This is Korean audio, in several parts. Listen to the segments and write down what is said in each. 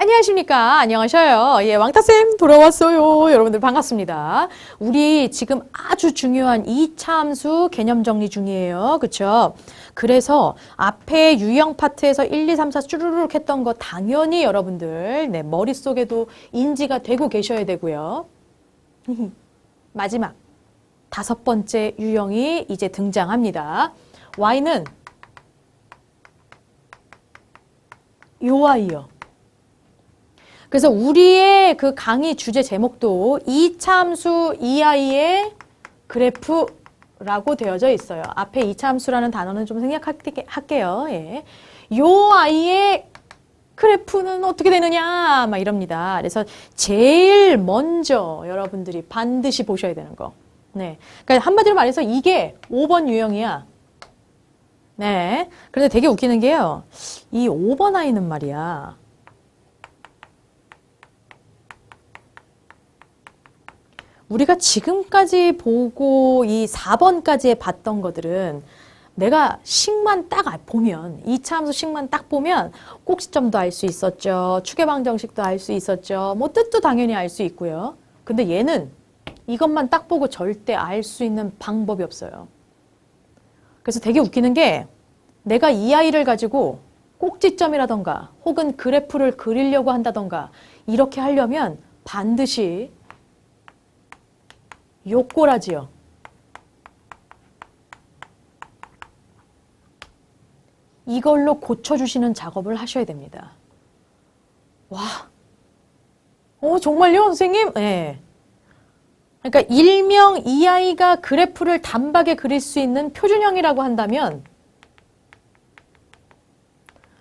안녕하십니까. 안녕하셔요. 예, 왕타쌤 돌아왔어요. 여러분들 반갑습니다. 우리 지금 아주 중요한 이차함수 개념 정리 중이에요. 그쵸? 그래서 앞에 유형 파트에서 1, 2, 3, 4 쭈루룩 했던 거 당연히 여러분들 네, 머릿속에도 인지가 되고 계셔야 되고요. 마지막 다섯 번째 유형이 이제 등장합니다. Y는 요 아이요. 그래서 우리의 그 강의 주제 제목도 이차함수 이아이의 그래프라고 되어져 있어요. 앞에 이차함수라는 단어는 좀 생략할게요. 예. 요 아이의 그래프는 어떻게 되느냐 막 이럽니다. 그래서 제일 먼저 여러분들이 반드시 보셔야 되는 거. 네. 그러니까 한마디로 말해서 이게 5번 유형이야. 네. 그런데 되게 웃기는 게요. 이 5번 아이는 말이야. 우리가 지금까지 보고 이 4번까지 봤던 것들은 내가 식만 딱 보면 2차 함수 식만 딱 보면 꼭지점도 알 수 있었죠. 추계방정식도 알 수 있었죠. 뭐 뜻도 당연히 알 수 있고요. 근데 얘는 이것만 딱 보고 절대 알 수 있는 방법이 없어요. 그래서 되게 웃기는 게 내가 이 아이를 가지고 꼭지점이라던가 혹은 그래프를 그리려고 한다던가 이렇게 하려면 반드시 요꼬라지요. 이걸로 고쳐주시는 작업을 하셔야 됩니다. 와. 어, 정말요, 선생님? 예. 네. 그러니까 일명 이 아이가 그래프를 단박에 그릴 수 있는 표준형이라고 한다면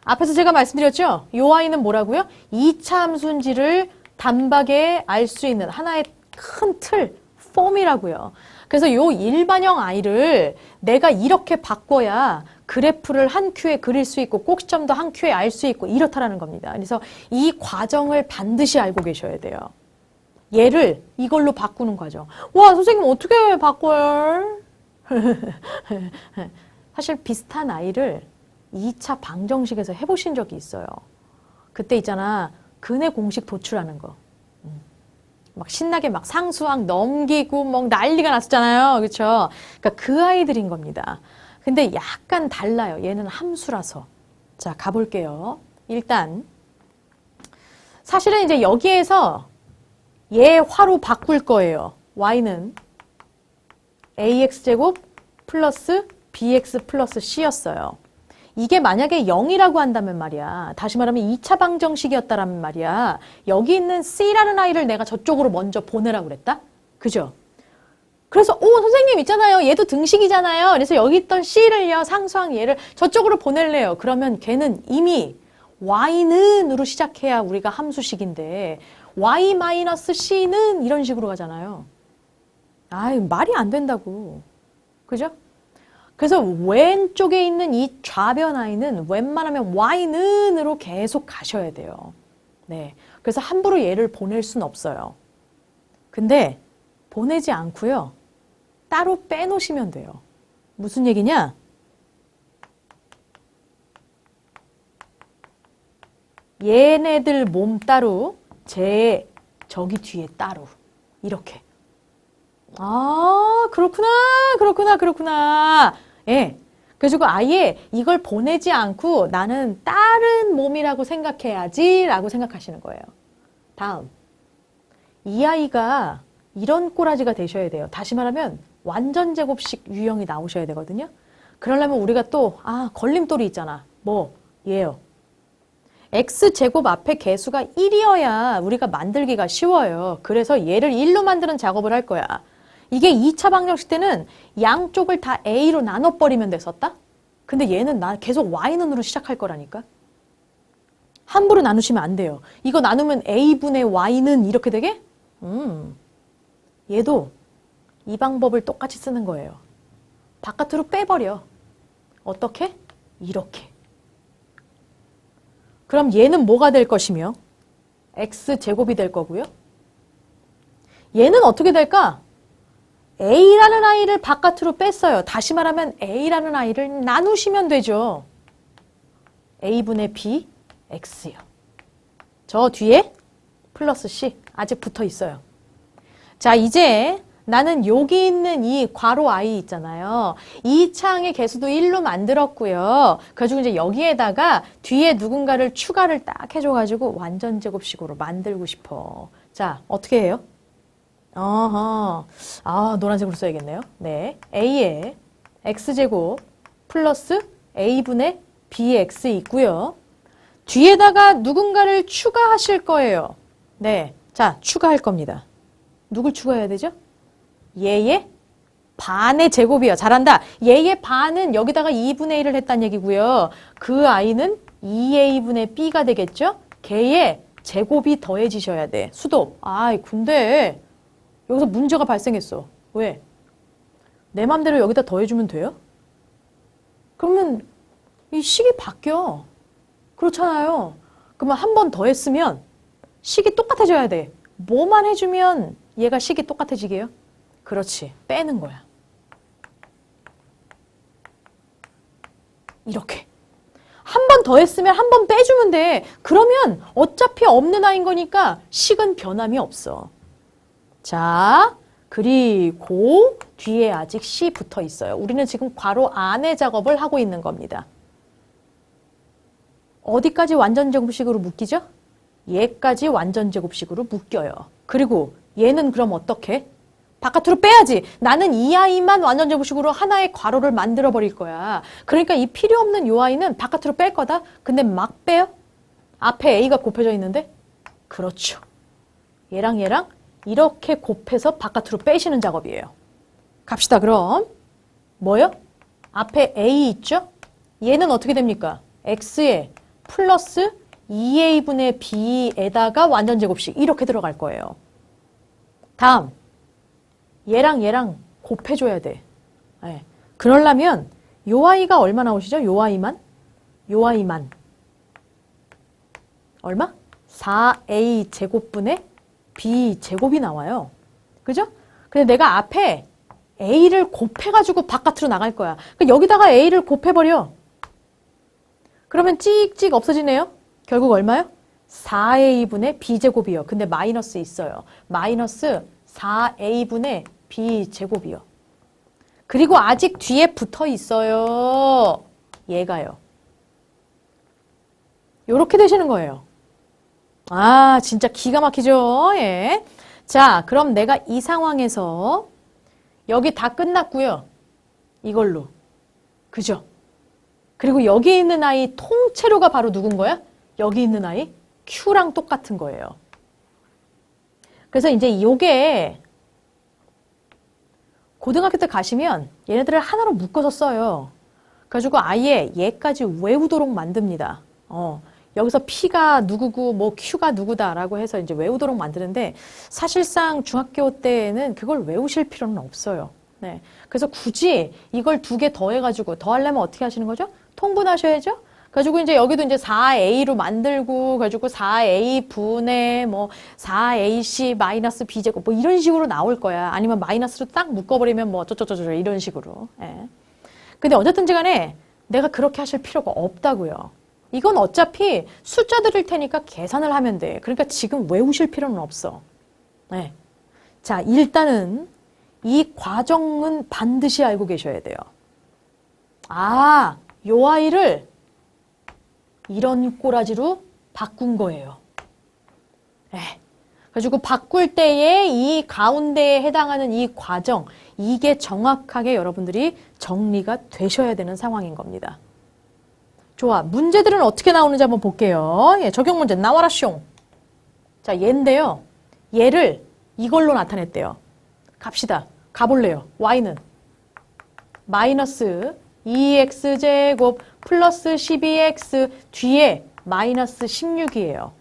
앞에서 제가 말씀드렸죠? 이 아이는 뭐라고요? 2차 함수인지를 단박에 알 수 있는 하나의 큰 틀, 폼이라고요. 그래서 요 일반형 아이를 내가 이렇게 바꿔야 그래프를 한 큐에 그릴 수 있고 꼭지점도 한 큐에 알 수 있고 이렇다라는 겁니다. 그래서 이 과정을 반드시 알고 계셔야 돼요. 얘를 이걸로 바꾸는 과정. 와, 선생님 어떻게 바꿔요? 사실 비슷한 아이를 2차 방정식에서 해보신 적이 있어요. 그때 있잖아. 근의 공식 도출하는 거. 막 신나게 막 상수항 넘기고 막 난리가 났었잖아요. 그렇죠? 그러니까 그 아이들인 겁니다. 근데 약간 달라요. 얘는 함수라서. 자, 가볼게요. 일단 사실은 이제 여기에서 얘 화로 바꿀 거예요. y는 ax제곱 플러스 bx 플러스 c였어요. 이게 만약에 0이라고 한다면 말이야. 다시 말하면 2차 방정식이었다라면 말이야. 여기 있는 C라는 아이를 내가 저쪽으로 먼저 보내라고 그랬다? 그죠? 그래서 오 선생님 있잖아요. 얘도 등식이잖아요. 그래서 여기 있던 C를요. 상수항 얘를 저쪽으로 보낼래요. 그러면 걔는 이미 Y는으로 시작해야 우리가 함수식인데 Y-C는 이런 식으로 가잖아요. 아유 말이 안 된다고. 그죠? 그래서 왼쪽에 있는 이 좌변 아이는 웬만하면 y는으로 계속 가셔야 돼요. 네. 그래서 함부로 얘를 보낼 수는 없어요. 근데 보내지 않고요. 따로 빼놓으시면 돼요. 무슨 얘기냐? 얘네들 몸 따로, 제 저기 뒤에 따로. 이렇게. 아, 그렇구나, 그렇구나, 그렇구나. 예. 그래서 아예 이걸 보내지 않고 나는 다른 몸이라고 생각해야지 라고 생각하시는 거예요. 다음. 이 아이가 이런 꼬라지가 되셔야 돼요. 다시 말하면 완전 제곱식 유형이 나오셔야 되거든요. 그러려면 우리가 또, 아, 걸림돌이 있잖아. 뭐, 얘요. x제곱 앞에 개수가 1이어야 우리가 만들기가 쉬워요. 그래서 얘를 1로 만드는 작업을 할 거야. 이게 2차 방정식 때는 양쪽을 다 A로 나눠버리면 됐었다? 근데 얘는 나 계속 Y는으로 시작할 거라니까? 함부로 나누시면 안 돼요. 이거 나누면 A분의 Y는 이렇게 되게? 음, 얘도 이 방법을 똑같이 쓰는 거예요. 바깥으로 빼버려. 어떻게? 이렇게. 그럼 얘는 뭐가 될 것이며? X제곱이 될 거고요. 얘는 어떻게 될까? A라는 아이를 바깥으로 뺐어요. 다시 말하면 A라는 아이를 나누시면 되죠. A분의 B, X요. 저 뒤에 플러스 C 아직 붙어 있어요. 자, 이제 나는 여기 있는 이 괄호 i 있잖아요. 이 창의 개수도 1로 만들었고요. 그래가지고 이제 여기에다가 뒤에 누군가를 추가를 딱 해줘가지고 완전 제곱식으로 만들고 싶어. 자, 어떻게 해요? 어허. 아, 노란색으로 써야겠네요. 네. a에 x제곱 플러스 a분의 bx 있고요. 뒤에다가 누군가를 추가하실 거예요. 네. 자, 추가할 겁니다. 누굴 추가해야 되죠? 얘의 반의 제곱이요. 잘한다. 얘의 반은 여기다가 2분의 1을 했다는 얘기고요. 그 아이는 2a분의 b가 되겠죠? 걔의 제곱이 더해지셔야 돼. 수도. 아이, 근데 여기서 문제가 발생했어. 왜? 내 맘대로 여기다 더해주면 돼요? 그러면 이 식이 바뀌어. 그렇잖아요. 그러면 한 번 더 했으면 식이 똑같아져야 돼. 뭐만 해주면 얘가 식이 똑같아지게요? 그렇지. 빼는 거야. 이렇게. 한 번 더 했으면 한 번 빼주면 돼. 그러면 어차피 없는 아인 거니까 식은 변함이 없어. 자, 그리고 뒤에 아직 C 붙어 있어요. 우리는 지금 괄호 안에 작업을 하고 있는 겁니다. 어디까지 완전 제곱식으로 묶이죠? 얘까지 완전 제곱식으로 묶여요. 그리고 얘는 그럼 어떻게? 바깥으로 빼야지. 나는 이 아이만 완전 제곱식으로 하나의 괄호를 만들어 버릴 거야. 그러니까 이 필요 없는 요 아이는 바깥으로 뺄 거다. 근데 막 빼요? 앞에 A가 곱해져 있는데? 그렇죠. 얘랑 얘랑 이렇게 곱해서 바깥으로 빼시는 작업이에요. 갑시다, 그럼. 뭐요? 앞에 A 있죠? 얘는 어떻게 됩니까? X에 플러스 2A분의 B에다가 완전 제곱식 이렇게 들어갈 거예요. 다음. 얘랑 얘랑 곱해줘야 돼. 네. 그러려면 요 아이가 얼마 나오시죠? 요 아이만? 요 아이만. 얼마? 4A 제곱분의 B 제곱이 나와요. 그죠? 근데 내가 앞에 A를 곱해가지고 바깥으로 나갈 거야. 그러니까 여기다가 A를 곱해버려. 그러면 찍찍 없어지네요. 결국 얼마요? 4A분의 B제곱이요. 근데 마이너스 있어요. 마이너스 4A분의 B제곱이요. 그리고 아직 뒤에 붙어 있어요. 얘가요. 요렇게 되시는 거예요. 아, 진짜 기가 막히죠? 예. 자, 그럼 내가 이 상황에서 여기 다 끝났고요. 이걸로. 그죠? 그리고 여기 있는 아이 통째로가 바로 누군 거야? 여기 있는 아이 Q랑 똑같은 거예요. 그래서 이제 요게 고등학교 때 가시면 얘네들을 하나로 묶어서 써요. 그래가지고 아예 얘까지 외우도록 만듭니다. 어, 여기서 P가 누구고 뭐 Q가 누구다라고 해서 이제 외우도록 만드는데 사실상 중학교 때는 그걸 외우실 필요는 없어요. 네. 그래서 굳이 이걸 두 개 더해가지고 더하려면 어떻게 하시는 거죠? 통분하셔야죠? 그래가지고 이제 여기도 이제 4a로 만들고 그래가지고 4a 분의 뭐 4ac 마이너스 b제곱 뭐 이런 식으로 나올 거야. 아니면 마이너스로 딱 묶어버리면 뭐 어쩌저쩌저 이런 식으로. 예. 근데 어쨌든지 간에 내가 그렇게 하실 필요가 없다고요. 이건 어차피 숫자들일 테니까 계산을 하면 돼. 그러니까 지금 외우실 필요는 없어. 네. 자, 일단은 이 과정은 반드시 알고 계셔야 돼요. 아, 요 아이를 이런 꼬라지로 바꾼 거예요. 네. 그래가지고 바꿀 때에 이 가운데에 해당하는 이 과정, 이게 정확하게 여러분들이 정리가 되셔야 되는 상황인 겁니다. 좋아. 문제들은 어떻게 나오는지 한번 볼게요. 예, 적용 문제 나와라 숑. 자, 얘인데요. 얘를 이걸로 나타냈대요. 갑시다. 가볼래요. y는 마이너스 2x제곱 플러스 12x 뒤에 마이너스 16이에요.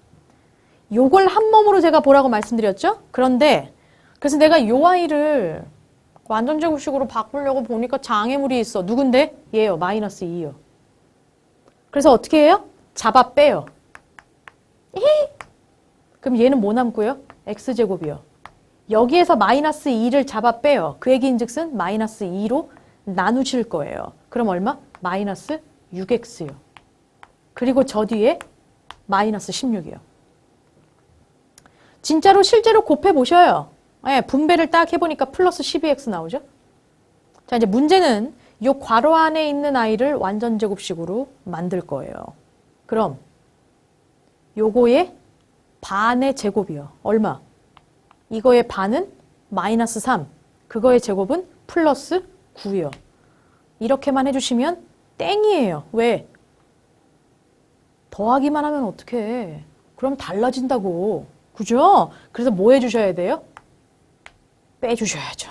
요걸 한 몸으로 제가 보라고 말씀드렸죠? 그런데 그래서 내가 요 아이를 완전 제곱식으로 바꾸려고 보니까 장애물이 있어. 누군데? 얘요. 마이너스 2요. 그래서 어떻게 해요? 잡아 빼요. 에이? 그럼 얘는 뭐 남고요? x제곱이요. 여기에서 마이너스 2를 잡아 빼요. 그 얘기인 즉슨 마이너스 2로 나누실 거예요. 그럼 얼마? 마이너스 6x요. 그리고 저 뒤에 마이너스 16이요. 진짜로 실제로 곱해 보셔요. 예, 분배를 딱 해보니까 플러스 12x 나오죠. 자, 이제 문제는 요 괄호 안에 있는 아이를 완전 제곱식으로 만들 거예요. 그럼 요거의 반의 제곱이요. 얼마? 이거의 반은 마이너스 3. 그거의 제곱은 플러스 9요. 이렇게만 해주시면 땡이에요. 왜? 더하기만 하면 어떡해. 그럼 달라진다고. 그죠? 그래서 뭐 해주셔야 돼요? 빼주셔야죠.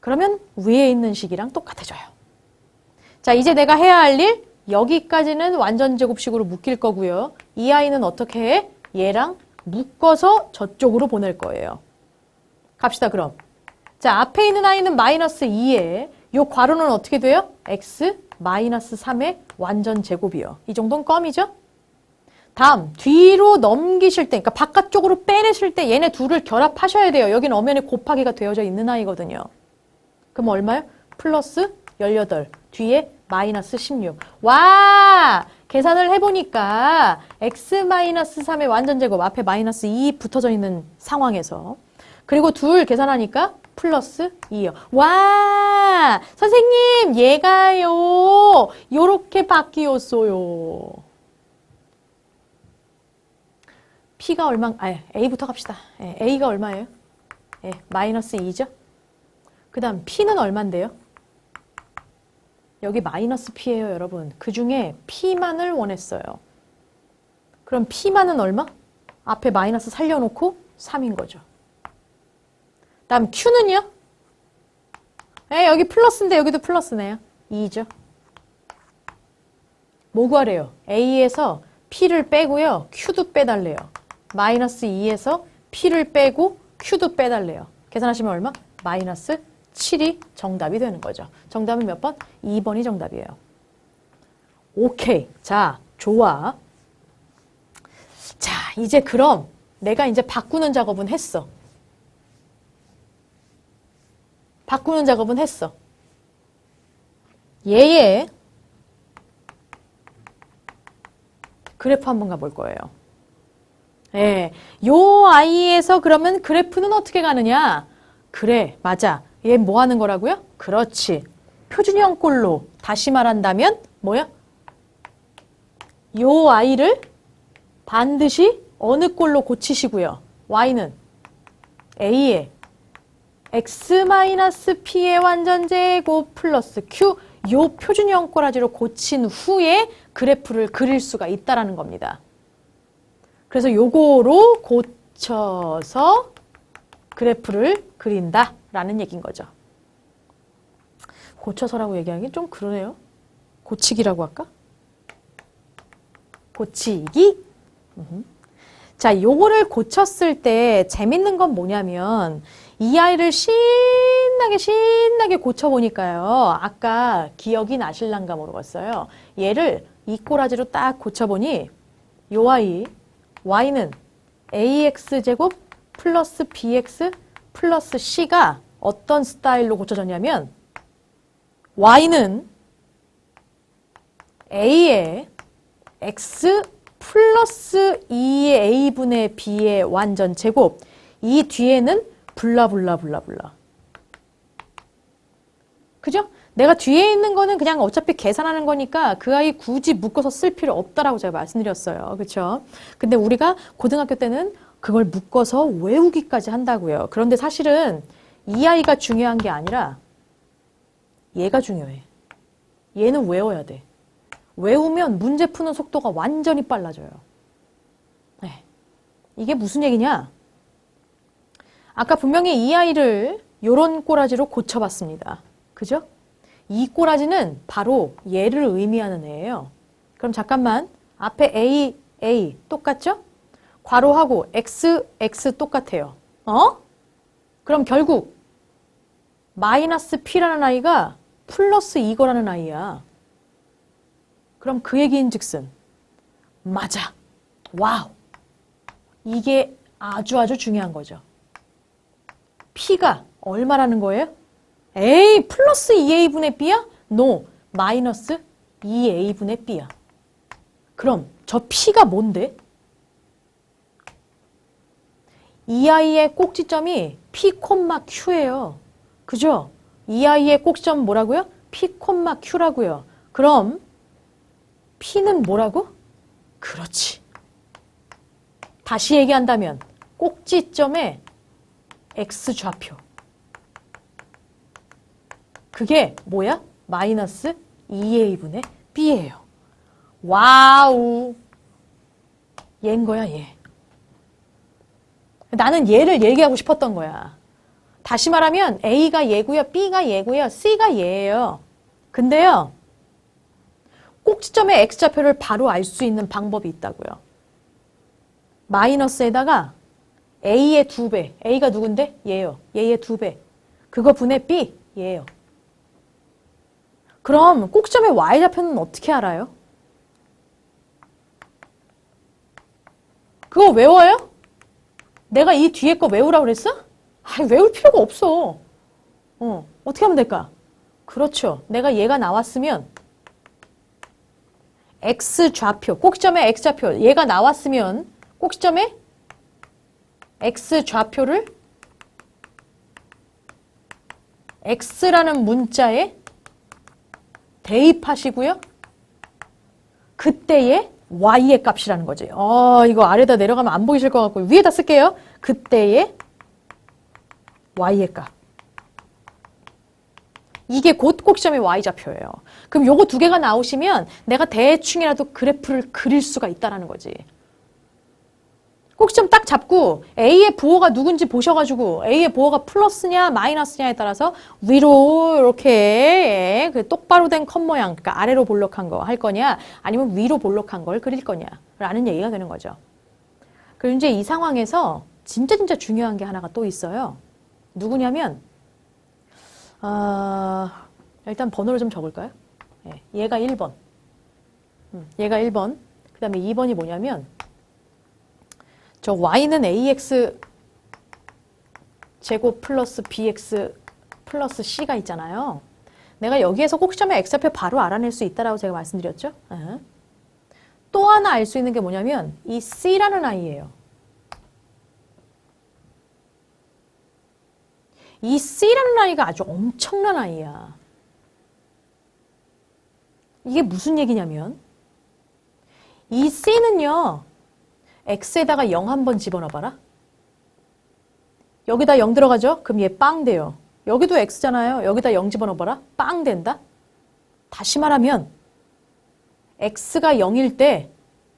그러면 위에 있는 식이랑 똑같아져요. 자, 이제 내가 해야 할 일, 여기까지는 완전 제곱식으로 묶일 거고요. 이 아이는 어떻게 해? 얘랑 묶어서 저쪽으로 보낼 거예요. 갑시다, 그럼. 자, 앞에 있는 아이는 마이너스 2에 요 괄호는 어떻게 돼요? x 마이너스 3의 완전 제곱이요. 이 정도는 껌이죠? 다음, 뒤로 넘기실 때, 그러니까 바깥쪽으로 빼내실 때 얘네 둘을 결합하셔야 돼요. 여기는 엄연히 곱하기가 되어져 있는 아이거든요. 그럼 얼마요? 플러스 18. 뒤에 마이너스 16. 와! 계산을 해보니까 x 마이너스 3의 완전 제곱 앞에 마이너스 2 붙어져 있는 상황에서 그리고 둘 계산하니까 플러스 2요. 와! 선생님, 얘가요. 요렇게 바뀌었어요. P가 얼마, 아, A부터 갑시다. 예, A가 얼마예요? 예, 마이너스 2죠? 그 다음 P는 얼만데요? 여기 마이너스 P예요, 여러분. 그 중에 P만을 원했어요. 그럼 P만은 얼마? 앞에 마이너스 살려놓고 3인 거죠. 다음 Q는요? 예, 여기 플러스인데 여기도 플러스네요. 2죠. 뭐 구하래요? A에서 P를 빼고요. Q도 빼달래요. 마이너스 2에서 P를 빼고 Q도 빼달래요. 계산하시면 얼마? 마이너스 7이 정답이 되는 거죠. 정답은 몇 번? 2번이 정답이에요. 오케이. 자, 좋아. 자, 이제 그럼 내가 이제 바꾸는 작업은 했어. 바꾸는 작업은 했어. 얘의 그래프 한번 가볼 거예요. 예, 요 아이에서 그러면 그래프는 어떻게 가느냐? 그래, 맞아. 얘 뭐 하는 거라고요? 그렇지. 표준형 꼴로 다시 말한다면 뭐야? 요 아이를 반드시 어느 꼴로 고치시고요. y는 a의 x-p의 완전제곱 플러스 q 요 표준형 꼬라지로 고친 후에 그래프를 그릴 수가 있다라는 겁니다. 그래서 요거로 고쳐서 그래프를 그린다 라는 얘기인 거죠. 고쳐서라고 얘기하기 좀 그러네요. 고치기라고 할까? 고치기. 자, 요거를 고쳤을 때 재밌는 건 뭐냐면 이 아이를 신나게 신나게 고쳐보니까요. 아까 기억이 나실란가 모르겠어요. 얘를 이 꼬라지로 딱 고쳐보니 요 아이 y는 ax제곱 플러스 bx 플러스 c가 어떤 스타일로 고쳐졌냐면 y는 a의 x 플러스 2의 a분의 b의 완전 제곱 이 뒤에는 블라블라블라블라 그죠? 내가 뒤에 있는 거는 그냥 어차피 계산하는 거니까 그 아이 굳이 묶어서 쓸 필요 없다라고 제가 말씀드렸어요. 그렇죠? 근데 우리가 고등학교 때는 그걸 묶어서 외우기까지 한다고요. 그런데 사실은 이 아이가 중요한 게 아니라 얘가 중요해. 얘는 외워야 돼. 외우면 문제 푸는 속도가 완전히 빨라져요. 네. 이게 무슨 얘기냐? 아까 분명히 이 아이를 요런 꼬라지로 고쳐봤습니다. 그죠? 이 꼬라지는 바로 얘를 의미하는 애예요. 그럼 잠깐만 앞에 A, A 똑같죠? 괄호하고 X, X 똑같아요. 어? 그럼 결국 마이너스 P라는 아이가 플러스 이거라는 아이야. 그럼 그 얘기인 즉슨 맞아. 와우. 이게 아주 아주 중요한 거죠. P가 얼마라는 거예요? 에이, 플러스 2a분의 b야? no, 마이너스 2a분의 b야. 그럼 저 p가 뭔데? 이 아이의 꼭지점이 P, Q예요. 그죠? 이 아이의 꼭지점 뭐라고요? P, Q라고요. 그럼 P는 뭐라고? 그렇지. 다시 얘기한다면 꼭지점의 X좌표. 그게 뭐야? 마이너스 2A분의 B예요. 와우. 얘인 거야, 얘. 나는 얘를 얘기하고 싶었던 거야. 다시 말하면 A가 얘고요, B가 얘고요, C가 얘예요. 근데요, 꼭지점의 X좌표를 바로 알 수 있는 방법이 있다고요. 마이너스에다가 A의 두 배, A가 누군데? 얘요. 얘의 두 배. 그거 분의 B, 얘예요. 그럼 꼭지점의 Y좌표는 어떻게 알아요? 그거 외워요? 내가 이 뒤에 거 외우라고 그랬어? 아, 외울 필요가 없어. 어, 어떻게 하면 될까? 그렇죠. 내가 얘가 나왔으면 x 좌표, 꼭지점의 x 좌표, 얘가 나왔으면 꼭지점의 x 좌표를 x라는 문자에 대입하시고요. 그때의 y의 값이라는 거지. 어, 이거 아래다 내려가면 안 보이실 것 같고 위에다 쓸게요. 그때의 y의 값. 이게 곧 꼭지점의 y좌표예요. 그럼 요거 두 개가 나오시면 내가 대충이라도 그래프를 그릴 수가 있다라는 거지. 꼭지점 딱 잡고 A의 부호가 누군지 보셔가지고 A의 부호가 플러스냐 마이너스냐에 따라서 위로 이렇게 그 똑바로 된컷 모양, 그러니까 아래로 볼록한 거 할 거냐 아니면 위로 볼록한 걸 그릴 거냐라는 얘기가 되는 거죠. 그리고 이제 이 상황에서 진짜 진짜 중요한 게 하나가 또 있어요. 누구냐면 아, 일단 번호를 좀 적을까요? 예, 얘가 1번. 음, 얘가 1번. 그 다음에 2번이 뭐냐면 저 y는 ax 제곱 플러스 bx 플러스 c가 있잖아요. 내가 여기에서 꼭지점의 x좌표 바로 알아낼 수 있다라고 제가 말씀드렸죠. 예. 또 하나 알 수 있는 게 뭐냐면 이 c라는 아이예요. 이 C라는 아이가 아주 엄청난 아이야. 이게 무슨 얘기냐면 이 C는요. X에다가 0 한번 집어넣어봐라. 여기다 0 들어가죠? 그럼 얘 빵 돼요. 여기도 X잖아요. 여기다 0 집어넣어봐라. 빵 된다. 다시 말하면 X가 0일 때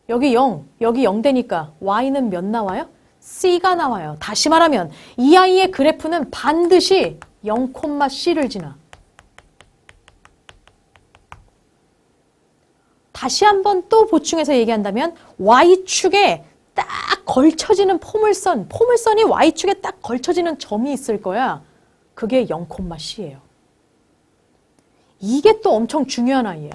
여기 0, 여기 0 되니까 Y는 몇 나와요? C가 나와요. 다시 말하면 이 아이의 그래프는 반드시 0,C를 지나. 다시 한번 또 보충해서 얘기한다면 Y축에 딱 걸쳐지는 포물선, 포물선이 Y축에 딱 걸쳐지는 점이 있을 거야. 그게 0,C예요. 이게 또 엄청 중요한 아이야.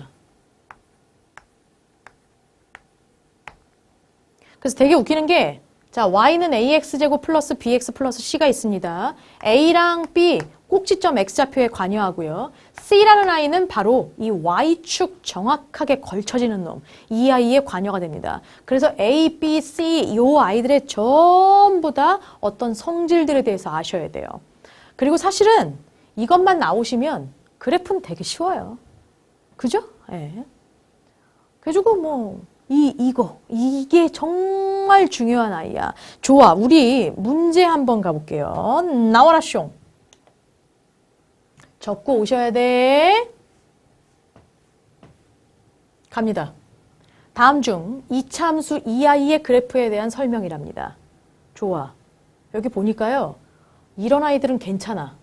그래서 되게 웃기는 게 자, y는 ax제곱 플러스 bx 플러스 c가 있습니다. a랑 b 꼭지점 x좌표에 관여하고요. c라는 아이는 바로 이 y축 정확하게 걸쳐지는 놈, 이 아이에 관여가 됩니다. 그래서 a, b, c 이 아이들의 전부 다 어떤 성질들에 대해서 아셔야 돼요. 그리고 사실은 이것만 나오시면 그래프는 되게 쉬워요. 그죠? 예. 네. 그래가지고 뭐 이, 이거, 이게 정말 중요한 아이야. 좋아, 우리 문제 한번 가볼게요. 나와라, 숑. 적고 오셔야 돼. 갑니다. 다음 중 이참수 이 아이의 그래프에 대한 설명이랍니다. 좋아. 여기 보니까요. 이런 아이들은 괜찮아.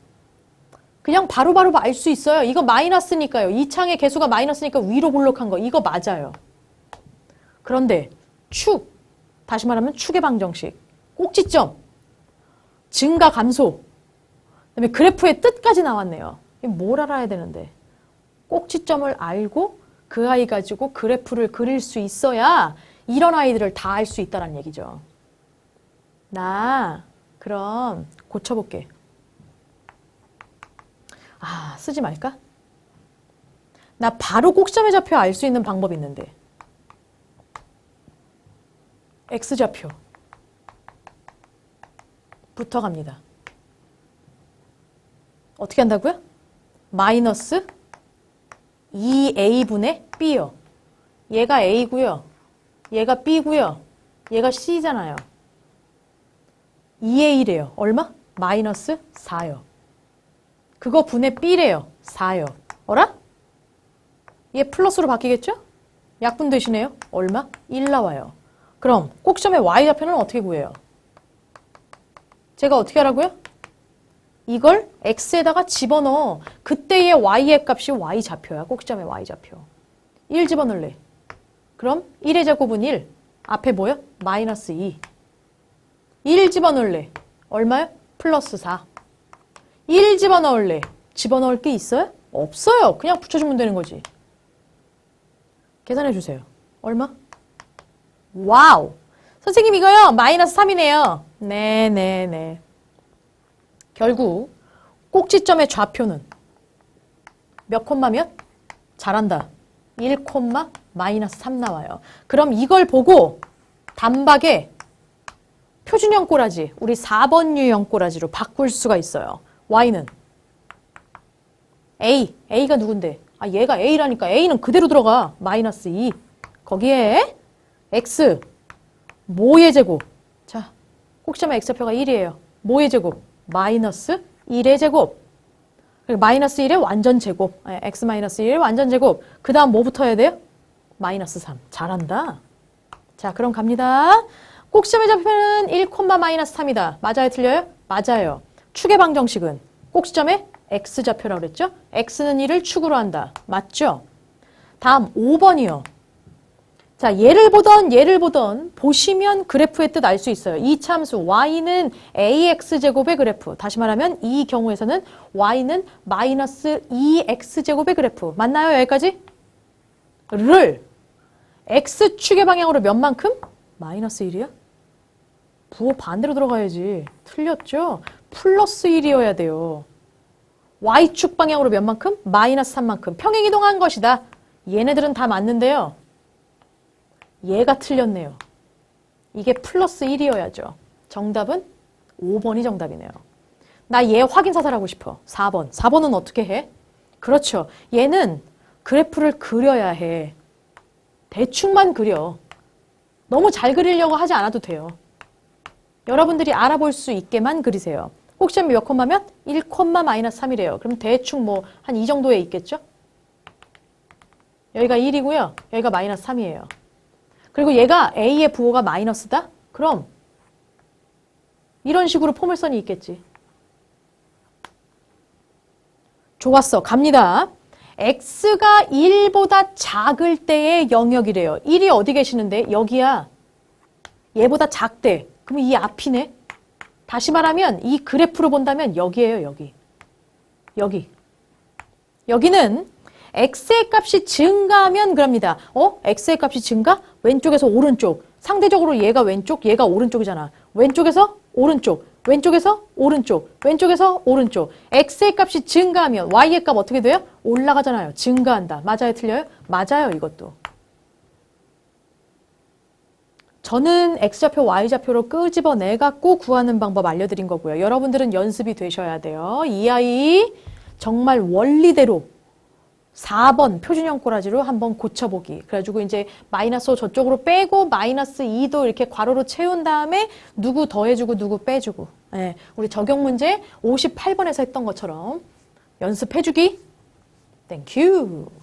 그냥 바로바로 알 수 있어요. 이거 마이너스니까요. 이 창의 개수가 마이너스니까 위로 볼록한 거. 이거 맞아요. 그런데 축, 다시 말하면 축의 방정식, 꼭지점, 증가 감소, 그다음에 그래프의 뜻까지 나왔네요. 뭘 알아야 되는데? 꼭지점을 알고 그 아이 가지고 그래프를 그릴 수 있어야 이런 아이들을 다 알 수 있다는 얘기죠. 나 그럼 고쳐볼게. 아, 쓰지 말까? 나 바로 꼭지점의 좌표 알수 있는 방법이 있는데. X좌표. 붙어갑니다. 어떻게 한다고요? 마이너스 2a분의 b요. 얘가 a고요. 얘가 b고요. 얘가 c잖아요. 2a래요. 얼마? 마이너스 4요. 그거 분의 b래요. 4요. 어라? 얘 플러스로 바뀌겠죠? 약분 되시네요. 얼마? 1 나와요. 그럼 꼭점의 y좌표는 어떻게 구해요? 제가 어떻게 하라고요? 이걸 x에다가 집어넣어. 그때의 y의 값이 y좌표야. 꼭지점의 y좌표. 1 집어넣을래. 그럼 1의 제곱은 1. 앞에 뭐야? 마이너스 2. 1 집어넣을래. 얼마요? 플러스 4. 1 집어넣을래. 집어넣을 게 있어요? 없어요. 그냥 붙여주면 되는 거지. 계산해 주세요. 얼마? 와우. 선생님 이거요. 마이너스 3이네요. 네네네. 결국 꼭지점의 좌표는 몇 콤마 몇? 잘한다. 1 콤마 마이너스 3 나와요. 그럼 이걸 보고 단박에 표준형 꼬라지, 우리 4번 유형 꼬라지로 바꿀 수가 있어요. y는 a, a가 누군데? 아 얘가 a라니까 a는 그대로 들어가. 마이너스 2. 거기에 x, 모의 제곱. 자, 꼭지점의 x표가 1이에요. 모의 제곱. 마이너스 1의 제곱. 마이너스 1의 완전 제곱. 아, x 마이너스 1의 완전 제곱. 그 다음 뭐 붙어야 돼요? 마이너스 3. 잘한다. 자, 그럼 갑니다. 꼭지점의 좌표는 1, 마이너스 3이다. 맞아요? 틀려요? 맞아요. 축의 방정식은 꼭지점의 x좌표라고 그랬죠? x는 1을 축으로 한다. 맞죠? 다음 5번이요. 자, 얘를 보던 얘를 보던 보시면 그래프의 뜻 알 수 있어요. 이 참수 y는 ax제곱의 그래프. 다시 말하면 이 경우에서는 y는 마이너스 2x제곱의 그래프. 맞나요? 여기까지? 를 x축의 방향으로 몇 만큼? 마이너스 1이야? 부호 반대로 들어가야지. 틀렸죠? 플러스 1이어야 돼요. y축 방향으로 몇 만큼? 마이너스 3만큼. 평행이동한 것이다. 얘네들은 다 맞는데요. 얘가 틀렸네요. 이게 플러스 1이어야죠. 정답은 5번이 정답이네요. 나 얘 확인사살 하고 싶어. 4번. 4번은 어떻게 해? 그렇죠. 얘는 그래프를 그려야 해. 대충만 그려. 너무 잘 그리려고 하지 않아도 돼요. 여러분들이 알아볼 수 있게만 그리세요. 꼭지점이 몇 콤마면? 1 콤마 마이너스 3이래요. 그럼 대충 뭐 한 이 정도에 있겠죠? 여기가 1이고요. 여기가 마이너스 3이에요. 그리고 얘가 A의 부호가 마이너스다? 그럼 이런 식으로 포물선이 있겠지. 좋았어. 갑니다. x가 1보다 작을 때의 영역이래요. 1이 어디 계시는데? 여기야. 얘보다 작대. 그럼 이 앞이네. 다시 말하면 이 그래프로 본다면 여기에요. 여기. 여기. 여기는 x의 값이 증가하면 그럽니다. 어? x의 값이 증가? 왼쪽에서 오른쪽. 상대적으로 얘가 왼쪽, 얘가 오른쪽이잖아. 왼쪽에서 오른쪽, 왼쪽에서 오른쪽, 왼쪽에서 오른쪽. x의 값이 증가하면 y의 값 어떻게 돼요? 올라가잖아요. 증가한다. 맞아요? 틀려요? 맞아요. 이것도. 저는 x좌표, y좌표로 끄집어내 갖고 구하는 방법 알려드린 거고요. 여러분들은 연습이 되셔야 돼요. 이 아이 정말 원리대로 4번 표준형 꼬라지로 한번 고쳐보기. 그래가지고 이제 마이너스 5 저쪽으로 빼고 마이너스 2도 이렇게 괄호로 채운 다음에 누구 더해주고 누구 빼주고. 예, 우리 적용 문제 58번에서 했던 것처럼 연습해주기. 땡큐.